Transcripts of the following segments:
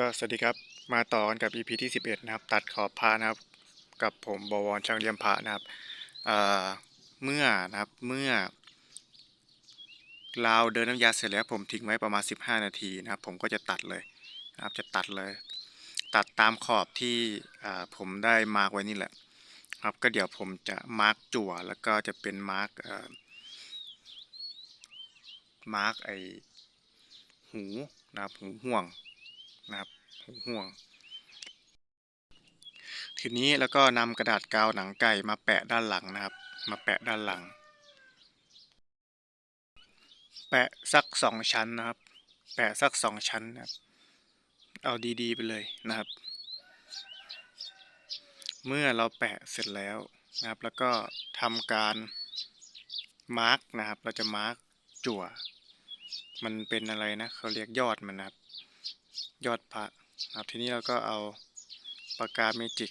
ก็สวัสดีครับมาต่อกันกับ EP ที่ 11 นะครับ ตัดขอบพระนะครับ กับผมบวรช่างเลี่ยมพระนะครับเเมื่อนะครับเมื่อราวเดินน้ำยาเสร็จแล้วผมทิ้งไว้ประมาณ 15 นาทีนะครับ ผมก็จะตัดเลยนะครับจะตัดเลย ตัดตามขอบที่ผมได้มาร์กไว้นี่แหละ ครับก็เดี๋ยวผมจะมาร์กจั่วแล้วก็จะเป็นมาร์กมาร์กไอหูนะครับหูห่วง นะครับห่วง ทีนี้แล้วก็นำกระดาษกาวหนังไก่มาแปะด้านหลังนะครับ มาแปะด้านหลัง แปะสักสองชั้นนะครับ แปะสักสองชั้นนะครับ เอาดีๆไปเลยนะครับ เมื่อเราแปะเสร็จแล้วนะครับ แล้วก็ทำการมาร์กนะครับ เราจะมาร์กจั่ว มันเป็นอะไรนะ เขาเรียกยอดมันนะครับ ยอดพระนะครับทีนี้เราก็เอาปากกาเมจิก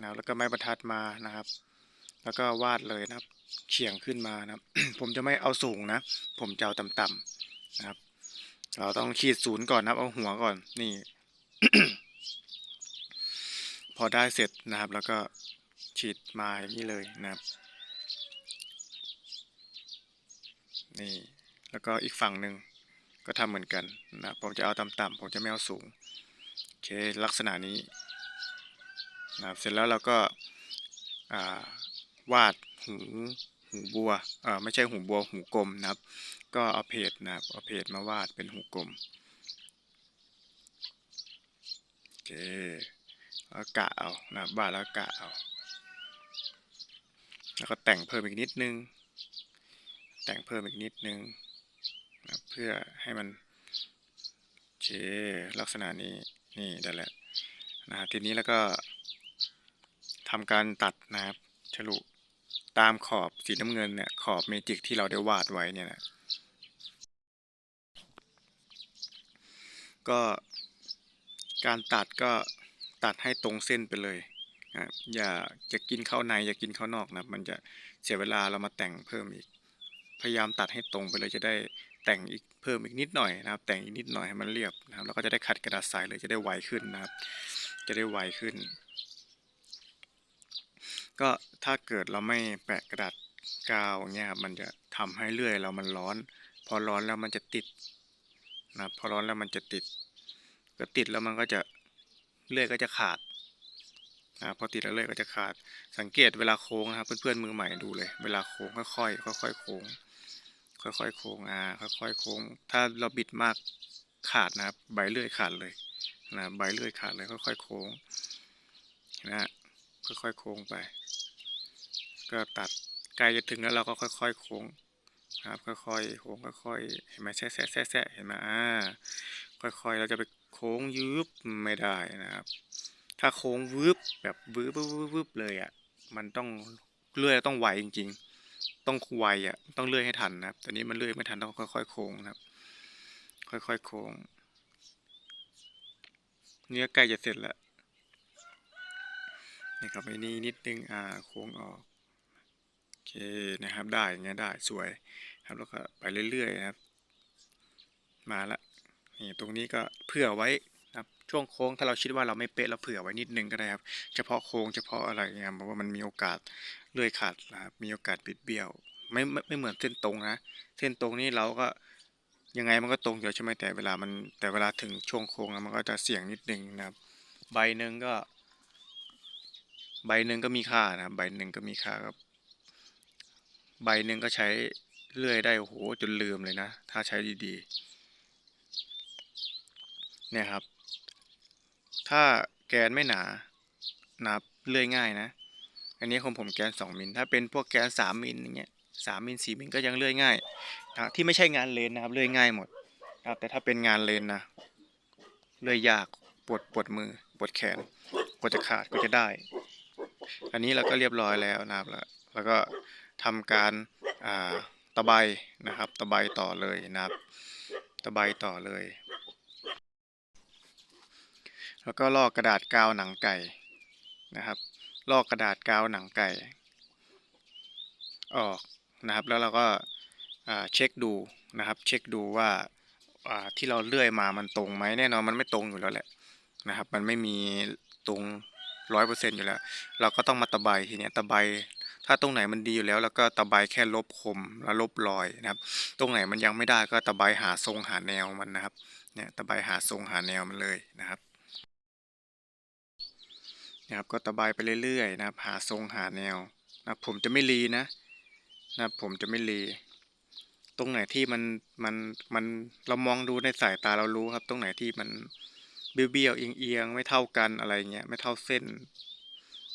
นะแล้วก็ไม้บรรทัดมานะครับ แล้วก็วาดเลยนะครับเฉียงขึ้นมานะครับ ผมจะไม่เอาสูงนะ ผมจะเอาต่ำๆนะครับ เราต้องขีดศูนย์ก่อนนะครับเอาหัวก่อนนี่ พอได้เสร็จนะครับ แล้วก็ฉีดมาอย่างนี้เลยนะครับนี่แล้วก็อีกฝั่งหนึ่ง ก็ทำเหมือนกันนะผมจะเอาต่ำๆผมจะไม่เอาสูงโอเคลักษณะนี้นะเสร็จแล้วเราก็าวาดหูหูบัวเอ่อไม่ใช่หูบัวหูกลมนะครับ ก็เอาเพจนะครับเอาเพจมาวาดเป็นหูกลมโอเคแล้วกะเอานะบวาดแล้วกะเอาแล้วก็แต่งเพิ่มอีกนิดนึง แต่งเพิ่มอีกนิดนึง เพื่อให้มันเคลักษณะนี้นี่ได้แล้วนะครับทีนี้แล้วก็ทำการตัดนะครับฉลุตามขอบสีน้ำเงินเนี่ยขอบเมจิกที่เราได้วาดไว้เนี่ยนะก็การตัดก็ตัดให้ตรงเส้นไปเลยนะอย่าจะกินเข้าในอย่ากินเข้านอกนะมันจะเสียเวลาเรามาแต่งเพิ่มอีก พยายามตัดให้ตรงไปเลยจะได้ แต่งอีกเพิ่มอีกนิดหน่อยนะครับ แต่งอีกนิดหน่อยให้มันเรียบนะครับแล้วก็จะได้ขัดกระดาษใสเลยจะได้ไวขึ้นนะครับ จะได้ไวขึ้น ก็ถ้าเกิดเราไม่แปะกระดาษกาวเงี้ยครับมันจะทำให้เลื่อยเรามันร้อน พอร้อนแล้วมันจะติดนะพอร้อนแล้วมันจะติดก็ติดแล้วมันก็จะเลื่อยก็จะขาดนะพอติดแล้วเลื่อยก็จะขาด สังเกตเวลาโค้งนะครับเพื่อนๆมือใหม่ดูเลย เวลาโค้งค่อยๆค่อยๆโค้ง ค่อยๆโค้งอ่าค่อยๆโค้ง ถ้าเราบิดมากขาดนะครับ ใบเลื่อยขาดเลยนะใบเลื่อยขาดเลยค่อยๆโค้งนะฮะค่อยๆโค้งไป ก็ตัดใกล้จะถึงแล้วเราก็ค่อยๆโค้งนะครับค่อยๆโค้งค่อยๆเห็นไหมแซะแซะแซะแซะเห็นไหมอ่าค่อยๆเราจะไปโค้งยืบไม่ได้นะครับ ถ้าโค้งวืบแบบวืบวืบวืบเลยอะมันต้องเลื่อยต้องไวจริง ๆ ต้องไวอะต้องเลื่อยให้ทันนะครับตอนนี้มันเลื่อยไม่ทันต้องค่อยๆโค้งนะครับ ค่อยๆโค้งเนี่ยใกล้จะเสร็จแล้วนี่ครับไอ้นี่นิดนึงอ่าโค้งออกโอเคนะครับ ได้อย่างเงี้ยได้สวยครับแล้วก็ไปเรื่อยๆนะครับ มาละนี่ตรงนี้ก็เผื่อไว้ ครับช่วงโค้งถ้าเราคิดว่าเราไม่เป๊ะเราเผื่อไว้นิดนึงก็ได้ครับ เฉพาะโค้งเฉพาะอะไรเงี้ยเพราะว่ามันมีโอกาสเลื่อยขาดนะครับมีโอกาสบิดเบี้ยวไม่ไม่ไม่เหมือนเส้นตรงนะ เส้นตรงนี่เราก็ยังไงมันก็ตรงอยู่ใช่ไหมแต่เวลามันแต่เวลาถึงช่วงโค้งมันก็จะเสี่ยงนิดนึงนะครับ ใบหนึ่งก็ ใบหนึ่งก็มีค่านะใบหนึ่งก็มีค่าครับใบหนึ่งก็ใช้เลื่อยได้โอ้โหจนลืมเลยนะ ถ้าใช้ดีๆเนี่ยครับ ถ้าแกนไม่หนานะครับเลื่อยง่ายนะ อันนี้ของผมแกน 2มิลถ้าเป็นพวกแกน 3มิลอย่างเงี้ย3มิล4มิลก็ยังเลื่อยง่ายนะที่ไม่ใช่งานเลนนะครับเลื่อยง่ายหมดนะครับแต่ถ้าเป็นงานเลนนะเลื่อยยากปวดปวดมือปวดแขนกว่าจะขาดก็จะได้ อันนี้เราก็เรียบร้อยแล้วนะครับแล้วแล้วก็ทำการตะไบนะครับ ตะไบต่อเลยนะครับ ตะไบต่อเลย แล้วก็ลอกกระดาษกาวหนังไก่นะครับ ลอกกระดาษกาวหนังไก่ ออกนะครับ แล้วเราก็เช็คดูนะครับ เช็คดูว่าอ่าที่เราเลื่อยมามันตรงไหมแน่นอนมันไม่ตรงอยู่แล้วแหละนะครับ มันไม่มีตรงร้อยเปอร์เซ็นต์อยู่แล้ว เราก็ต้องมาตะไบทีเนี้ยตะไบถ้าตรงไหนมันดีอยู่แล้วเราก็ตะไบแค่ลบคมแล้วลบรอยนะครับ ตรงไหนมันยังไม่ได้ก็ตะไบหาทรงหาแนวมันนะครับ เนี่ยตะไบหาทรงหาแนวมันเลยนะครับ นะครับก็ตะไบไปเรื่อยๆนะครับหาทรงหาแนวนะผมจะไม่รีนะนะผมจะไม่รีตรงไหนที่มันมันมันเรามองดูในสายตาเรารู้ครับ ตรงไหนที่มันเบี้ยวๆเอียงๆไม่เท่ากันอะไรเงี้ยไม่เท่าเส้น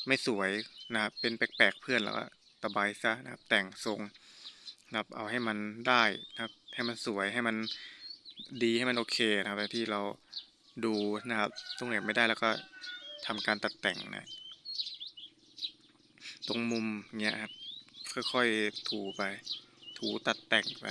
ไม่สวยนะครับเป็นแปลกๆเพื่อนแล้วก็ตะไบซะนะครับ แต่งทรงนะครับเอาให้มันได้นะครับให้มันสวยให้มันดีให้มันโอเคนะครับที่เราดูนะครับ ตรงไหนไม่ได้แล้วก็ ทำการตัดแต่งนะ ตรงมุมเนี้ยครับ ค่อยๆถูไป ถูตัดแต่งไป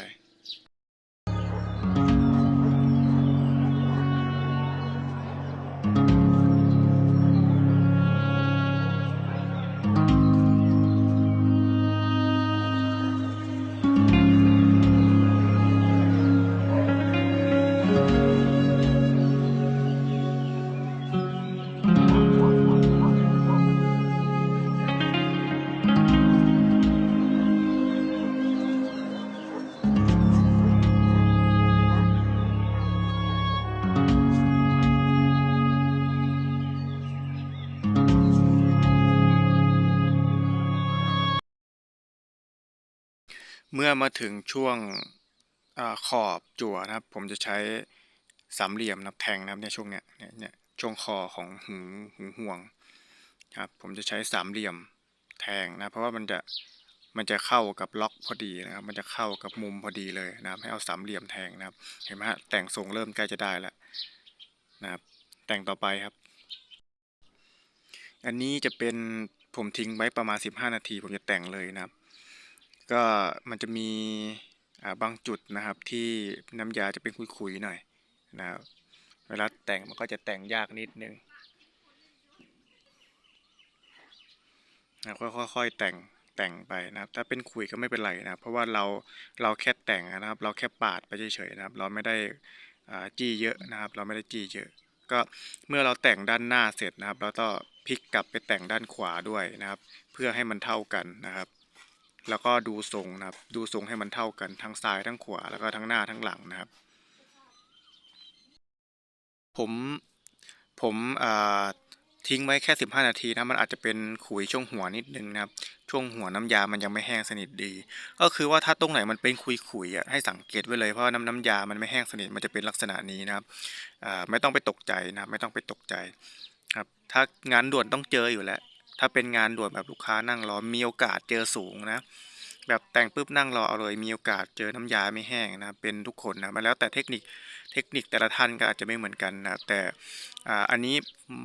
มื่อมาถึงช่วงอขอบจั่วนะครับ ผมจะใช้สามเหลี่ยมนับแทงนะครับเนี่ยช่วงเนี้ยเนี่ยเนี่ยช่วงคอของหูหูห่วงครับผมจะใช้สามเหลี่ยมแทงนะเพราะว่ามันจะมันจะเข้ากับล็อกพอดีนะครับ มันจะเข้ากับมุมพอดีเลยนะครับ ให้เอาสามเหลี่ยมแทงนะครับ เห็นไหมฮะแต่งทรงเริ่มใกล้จะได้แล้วนะครับ แต่งต่อไปครับ อันนี้จะเป็นผมทิ้งไว้ประมาณ 15 นาที ผมจะแต่งเลยนะครับ ก็มันจะมีบางจุดนะครับที่น้ำยาจะเป็นขุยๆหน่อยนะครับเวลาแต่งมันก็จะแต่งยากนิดนึงนะค่อยๆแต่งแต่งไปนะครับถ้าเป็นขุยก็ไม่เป็นไรนะครับเพราะว่าเราเราแค่แต่งนะครับ เราแค่ปาดไปเฉยๆนะครับ เราไม่ได้อ่าจี้เยอะนะครับ เราไม่ได้จี้เยอะ ก็เมื่อเราแต่งด้านหน้าเสร็จนะครับ เราก็พลิกกลับไปแต่งด้านขวาด้วยนะครับ เพื่อให้มันเท่ากันนะครับ แล้วก็ดูทรงนะครับ ดูทรงให้มันเท่ากันทั้งซ้ายทั้งขวาแล้วก็ทั้งหน้าทั้งหลังนะครับ ผมผมทิ้งไว้แค่ 15 นาทีนะมันอาจจะเป็นขุยช่วงหัวนิดนึงนะครับ ช่วงหัวน้ำยามันยังไม่แห้งสนิทดี ก็คือว่าถ้าตรงไหนมันเป็นขุยๆอะให้สังเกตไว้เลยเพราะว่าน้ำน้ำยามันไม่แห้งสนิทมันจะเป็นลักษณะนี้นะครับไม่ต้องไปตกใจนะครับไม่ต้องไปตกใจครับถ้างานด่วนต้องเจออยู่แล้ว ถ้าเป็นงานด่วนแบบลูกค้านั่งรอมีโอกาสเจอสูงนะ แบบแต่งปุ๊บนั่งรอเอาเลยมีโอกาสเจอน้ำยาไม่แห้งนะเป็นทุกคนนะมันแล้วแต่เทคนิคเทคนิคแต่ละท่านก็อาจจะไม่เหมือนกันนะแต่อันนี้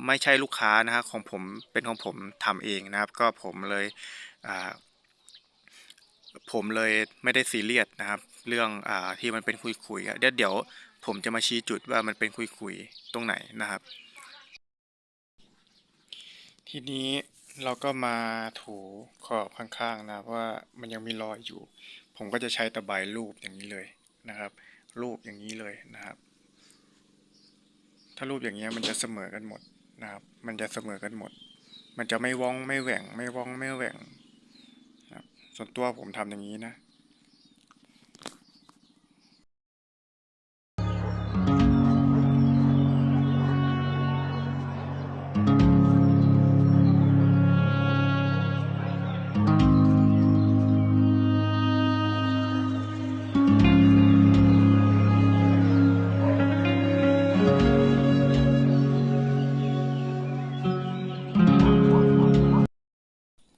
ไม่ใช่ลูกค้านะฮะของผมเป็นของผมทำเองนะครับ ก็ผมเลยผมเลยไม่ได้ซีเรียสนะครับ เรื่องอที่มันเป็นคุยๆอะเดี๋ยวเดี๋ยวผมจะมาชี้จุดว่ามันเป็นคุยๆตรงไหนนะครับ ทีนี้ เราก็มาถูขอบข้างๆนะว่ามันยังมีรอยอยู่ ผมก็จะใช้ตะไบรูปอย่างนี้เลยนะครับ รูปอย่างนี้เลยนะครับ ถ้ารูปอย่างนี้มันจะเสมอกันหมดนะครับ มันจะเสมอกันหมด มันจะไม่ว่องไม่แหว่ง ไม่ว่องไม่แหว่งนะครับส่วนตัวผมทำอย่างนี้นะ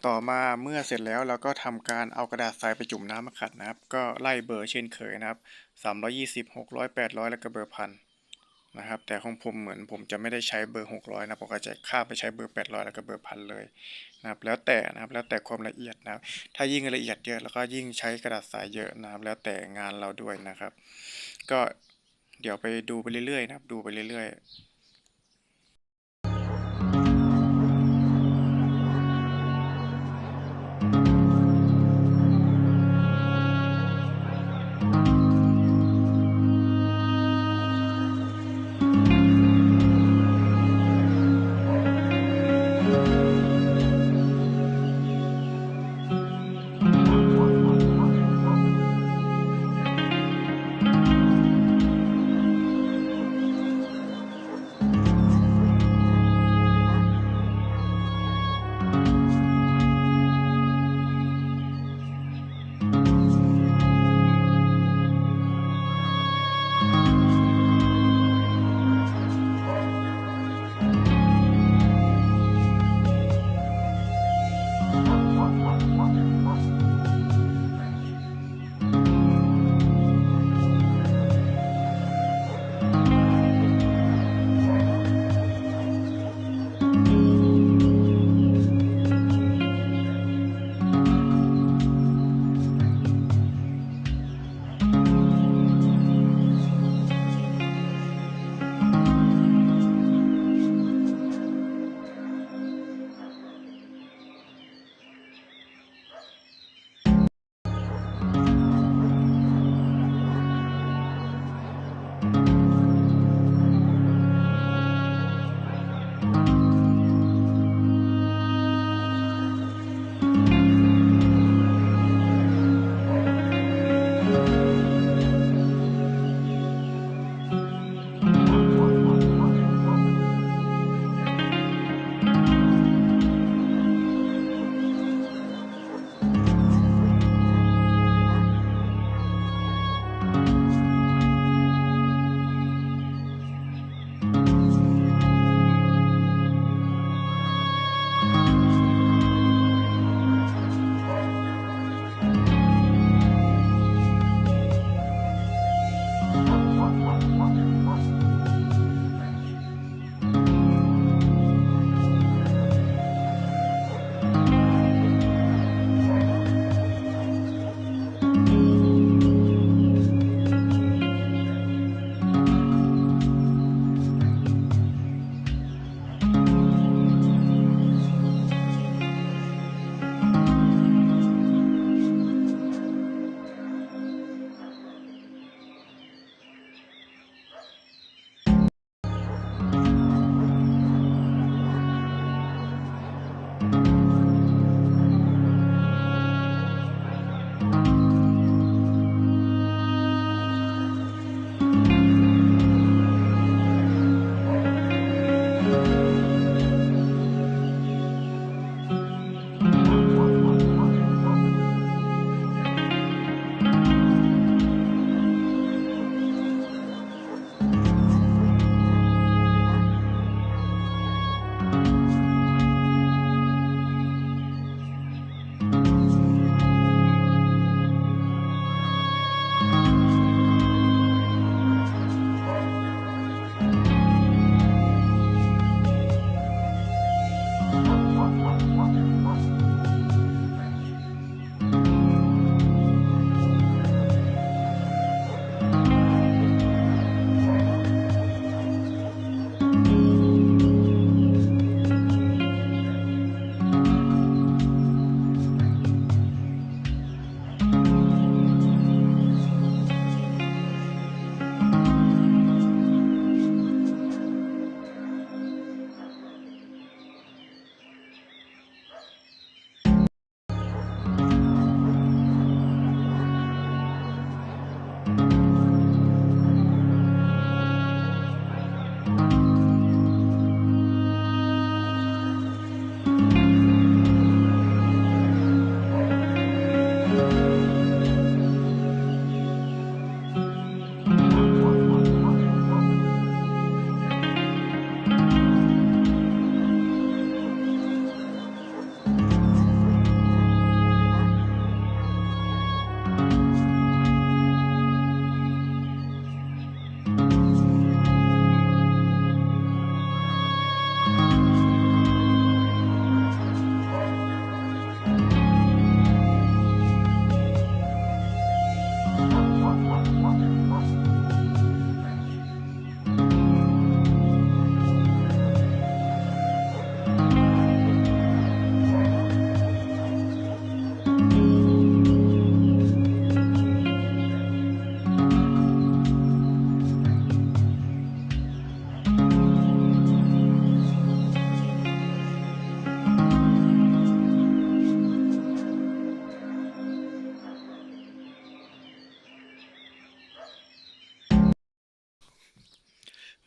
ต่อมาเมื่อเสร็จแล้วเราก็ทำการเอากระดาษทรายไปจุ่มน้ำมาขัดนะครับ ก็ไล่เบอร์เช่นเคยนะครับสามร้อยี่สิบหกร้อยแปดร้อยแล้วก็เบอร์พันนะครับ แต่ของผมเหมือนผมจะไม่ได้ใช้เบอร์หกร้อยนะผมก็จะข้ามไปใช้เบอร์แปดร้อยแล้วก็เบอร์พันเลยนะครับ แล้วแต่นะครับแล้วแต่ความละเอียดนะครับ ถ้ายิ่งละเอียดเยอะแล้วก็ยิ่งใช้กระดาษทรายเยอะนะครับ แล้วแต่งานเราด้วยนะครับ ก็เดี๋ยวไปดูไปเรื่อยๆนะครับ ดูไปเรื่อยๆ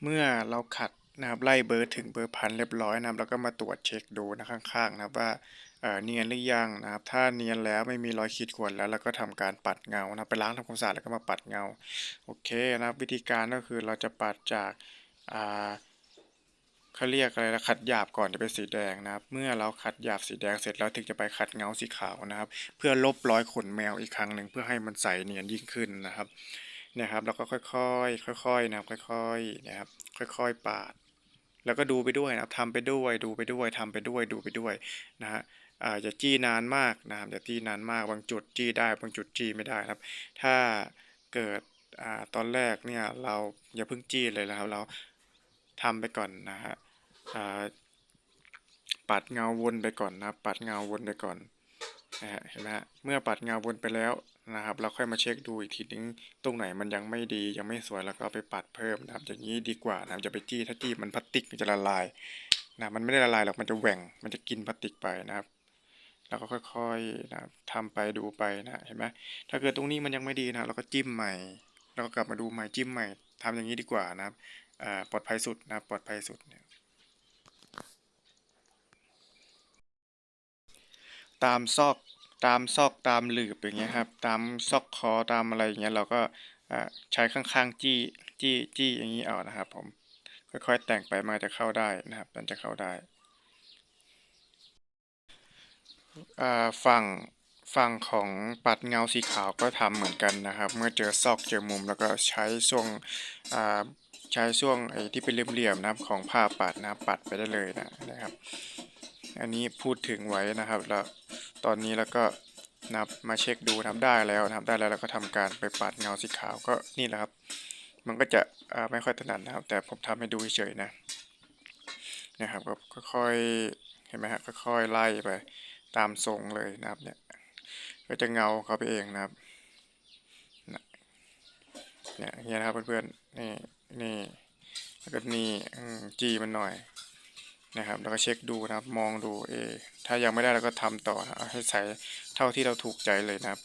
เมื่อเราขัดนะครับไล่เบอร์ถึงเบอร์พันเรียบร้อยนะครับแล้วก็มาตรวจเช็คดูนะข้างๆนะครับว่าเนียนหรือยังนะครับถ้าเนียนแล้วไม่มีรอยขีดข่วนแล้วเราก็ทำการปัดเงานะไปล้างทำความสะอาดแล้วก็มาปัดเงาโอเคนะครับวิธีการก็คือเราจะปัดจากอ่าเขาเรียกอะไรนะขัดหยาบก่อนจะเป็นสีแดงนะครับ เมื่อเราขัดหยาบสีแดงเสร็จแล้วถึงจะไปขัดเงาสีขาวนะครับ เพื่อลบรอยขนแมวอีกครั้งหนึ่งเพื่อให้มันใสเนียนยิ่งขึ้นนะครับ นี่ยครับแล้วก็ค่อยๆค่อยๆนะครับค่อยๆนะครับค่อยๆปาด แล้วก็ดูไปด้วยนะครับทำไปด้วยดูไปด้วยทำไปด้วยดูไปด้วยนะฮะอาอย่าจี้นานมากนะครับอย่าจี้นานมากบางจุดจี้ได้บางจุดจี้ไม่ได้ครับ ถ้าเกิดอ่าตอนแรกเนี่ยเราอย่าเพิ่งจี้เลยนะครับ เราทำไปก่อนนะฮะอ่าปัดเงาวนไปก่อนนะปัดเงาวนไปก่อน นะฮะเห็นไหมฮะเมื่อปัดเงาวนไปแล้วนะครับ เราค่อยมาเช็คดูอีกทีนึงตรงไหนมันยังไม่ดียังไม่สวยแล้วก็ไปปัดเพิ่มนะครับอย่างนี้ดีกว่านะครับอย่าไปจี้ถ้าจี้มันพลาสติกมันจะละลายนะมันไม่ได้ละลายหรอกมันจะแหว่งมันจะกินพลาสติกไปนะครับแล้วก็ค่อยๆนะทำไปดูไปนะเห็นไหมถ้าเกิดตรงนี้มันยังไม่ดีนะเราก็จิ้มใหม่แล้วก็กลับมาดูใหม่จิ้มใหม่ทำอย่างนี้ดีกว่านะครับอ่าปลอดภัยสุดนะปลอดภัยสุดเนี่ย ตามซอกตามซอกตามหลืบอย่างเงี้ยครับ ตามซอกคอตามอะไรอย่างเงี้ยเราก็ใช้ข้างๆจี้จี้จี้อย่างนี้เอานะครับ ผมค่อยๆแต่งไปมันจะเข้าได้นะครับมันจะเข้าได้ฝั่งฝั่งของปัดเงาสีขาวก็ทำเหมือนกันนะครับ เมื่อเจอซอกเจอมุมแล้วก็ใช้ช่วงใช้ช่วงไอ้ที่เป็นเหลี่ยมๆนะครับของผ้าปัดนะครับปัดไปได้เลยนะนะครับ อันนี้พูดถึงไว้นะครับ แล้วตอนนี้แล้วก็นับมาเช็คดูทำได้แล้วนะครับได้แล้วเราก็ทำการไปปัดเงาสีขาวก็นี่แหละครับ มันก็จะไม่ค่อยถนัดนะครับ แต่ผมทำให้ดูเฉยๆนะนะครับก็ค่อยเห็นไหมฮะค่อยๆไล่ไปตามทรงเลยนะครับเนี่ยก็จะเงาเขาไปเองนะครับเนี่ยอย่างเงี้ยนะครับเพื่อนๆนี่นี่แล้วก็นี่จีมันหน่อย นะครับ แล้วก็เช็คดูนะครับ มองดูเอ ถ้ายังไม่ได้เราก็ทำต่อนะเอาให้ใส่เท่าที่เราถูกใจเลยนะครับ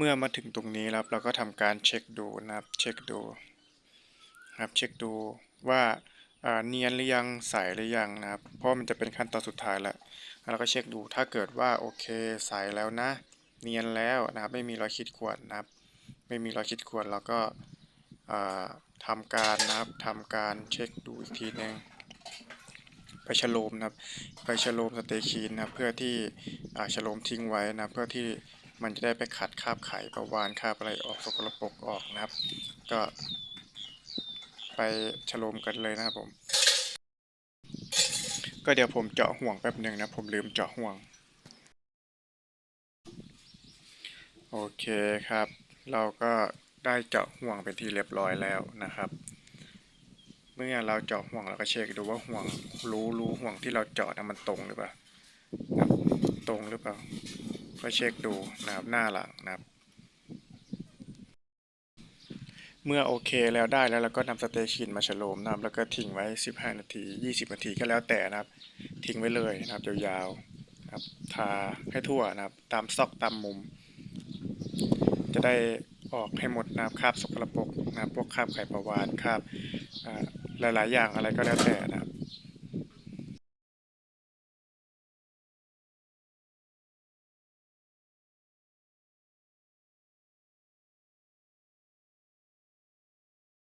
เมื่อมาถึงตรงนี้แล้วเราก็ทำการเช็คดูนะครับเช็คดูครับเช็คดูว่าเนียนหรือยังใสหรือยังนะครับ เพราะมันจะเป็นขั้นตอนสุดท้ายแล้วเราก็เช็คดูถ้าเกิดว่าโอเคใสแล้วนะ เนียนแล้วนะครับ ไม่มีรอยขีดข่วนนะครับ ไม่มีรอยขีดข่วนเราก็อ่าทำการนะครับทำการเช็คดูอีกทีหนึงไปฉโลมนะครับ ไปฉโลมสเตคีนนะเพื่อที่ฉโลมทิ้งไว้นะเพื่อที่ มันจะได้ไปขัดคาบไข่ประวานคาบอะไรออกสกปรกออกนะครับ ก็ไปฉโลมกันเลยนะครับผม ก็เดี๋ยวผมเจาะห่วงแป๊บหนึ่งนะ ผมลืมเจาะห่วง โอเคครับ เราก็ได้เจาะห่วงเป็นที่เรียบร้อยแล้วนะครับเมื่อเราเจาะห่วงเราก็เช็คดูว่าห่วงรูรูห่วงที่เราเจาะนะมันตรงหรือเปล่าตรงหรือเปล่า ก็เช็คดูนะครับหน้าหลังนะครับ เมื่อโอเคแล้วได้แล้วเราก็นำสเตชินมาฉโลมนะครับแล้วก็ทิ้งไว้ 15 นาที 20 นาทีก็แล้วแต่นะครับ ทิ้งไว้เลยนะครับยาวๆนะครับทาให้ทั่วนะครับ ตามซอกตามมุม จะได้ออกให้หมดนะครับคราบสกปรกนะครับพวกคราบไข่ประวานคราบอ่าหลายๆอย่างอะไรก็แล้วแต่นะครับ